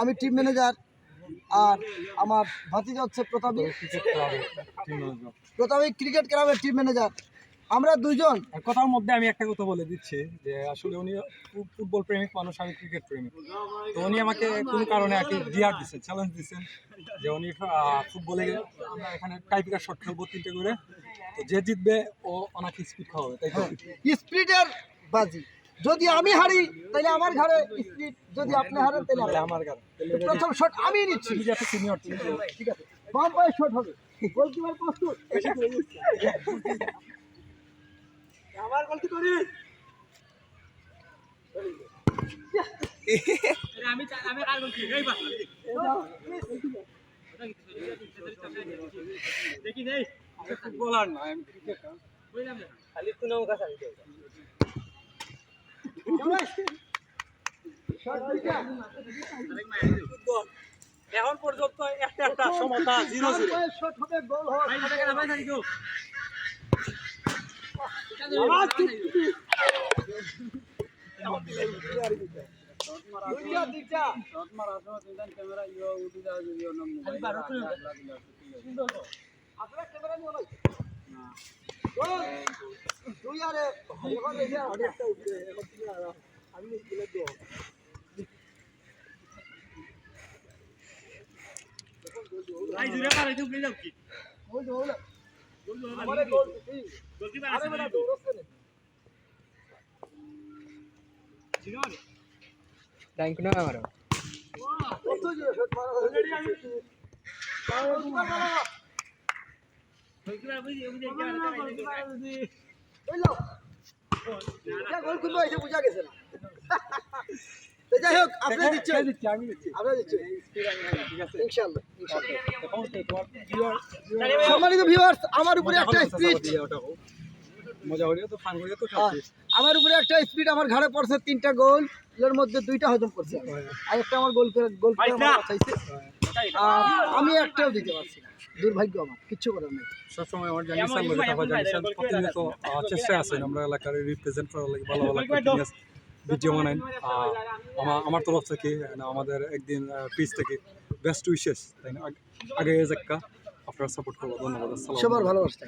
আমি team manager আর আমার ভাতিজা হচ্ছে প্রতাপী। ক্রিকেট ক্লাবের টিম ম্যানেজার প্রতাপী ক্রিকেট ক্লাবের টিম ম্যানেজার আমরা দুইজন। কথার মধ্যে আমি একটা কথা বলে দিচ্ছি যে আসলে উনি ফুটবল প্রেমিক মানুষ আমি ক্রিকেট প্রেমিক। তো উনি আমাকে কোনো কারণে আর কি ডিয়ার দিচ্ছেন চ্যালেঞ্জ দিচ্ছেন যে উনি ফুটবলে আমরা এখানে টাইপিকার শট খেলব তিনটে করে। তো যে জিতবে ও ওনাকে স্পিড খাওয়াবে তাই স্পিডের স্প্রিটের বাজি। যদি আমি হারি তাহলে আমার ঘরে স্প্রিট যদি আপনি হারেন তাহলে তাহলে আমার কারণ প্রথম শট আমি নিচ্ছি। তুমি সিনিয়র ঠিক আছে বাম পায়ে শট হবে। গোলকিপার প্রস্তুত। আমার গোলকি করি আমি আমি আর বলছি এই বাস দেখি নেই ফুটবলার না আমি ক্রিকেটার বুঝলাম না। খালি তো নৌকা চালিয়ে শট দুইটা এখন পর্যন্ত একটা একটা সমতা জিরো জিরো আপনারা ক্যামেরা দুই আরে এখন আমি ভাই জুরে পারে তো প্লে যাও কি? গোল গোল গোল আমারে গোল আরে থ্যাংক কত জোরে শট মারা বুঝি গোল গেছে না যাই হোক আপনি দিচ্ছেন। আমি দিচ্ছি। আপনি দিচ্ছেন। ঠিক আছে? ইনশাআল্লাহ ইনশাআল্লাহ। এখন তো তোমার ভিউয়ার সম্মানিত ভিউয়ার্স আমার উপরে একটা স্পিড হ্যাঁ, আমার উপরে একটা স্পিড আমার ঘাড়ে পড়ছে তিনটা গোল এর মধ্যে দুইটা হজম করছে। আর একটা আমার গোল করে গোল আমি একটাও দিতে পারছি না। দুর্ভাগ্য আমার কিচ্ছু করার নেই। সবসময় আমার প্রতিনিয়ত আছেন আমরা এলাকার রিপ্রেজেন্ট করার লাগে ভালো ভালো ভিডিও বানাইন আমার আমার তরফ থেকে আমাদের একদিন পিস থেকে বেস্ট উইশেস তাই না? আগে যাক্কা আপনারা সাপোর্ট করব। ধন্যবাদ। সবার ভালোবাসা।